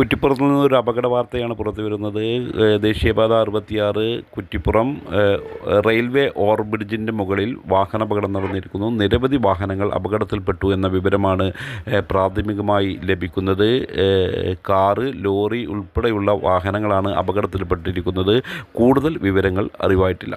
കുറ്റിപ്പുറത്ത് നിന്ന് ഒരു അപകട വാർത്തയാണ് പുറത്തു വരുന്നത്. ദേശീയപാത അറുപത്തിയാറ് കുറ്റിപ്പുറം റെയിൽവേ ഓവർബ്രിഡ്ജിന്റെ മുകളിൽ വാഹനാപകടം നടന്നിരിക്കുന്നു. നിരവധി വാഹനങ്ങൾ അപകടത്തിൽപ്പെട്ടു എന്ന വിവരമാണ് പ്രാഥമികമായി ലഭിക്കുന്നത്. കാറ് ലോറി ഉൾപ്പെടെയുള്ള വാഹനങ്ങളാണ് അപകടത്തിൽപ്പെട്ടിരിക്കുന്നത്. കൂടുതൽ വിവരങ്ങൾ അറിവായിട്ടില്ല.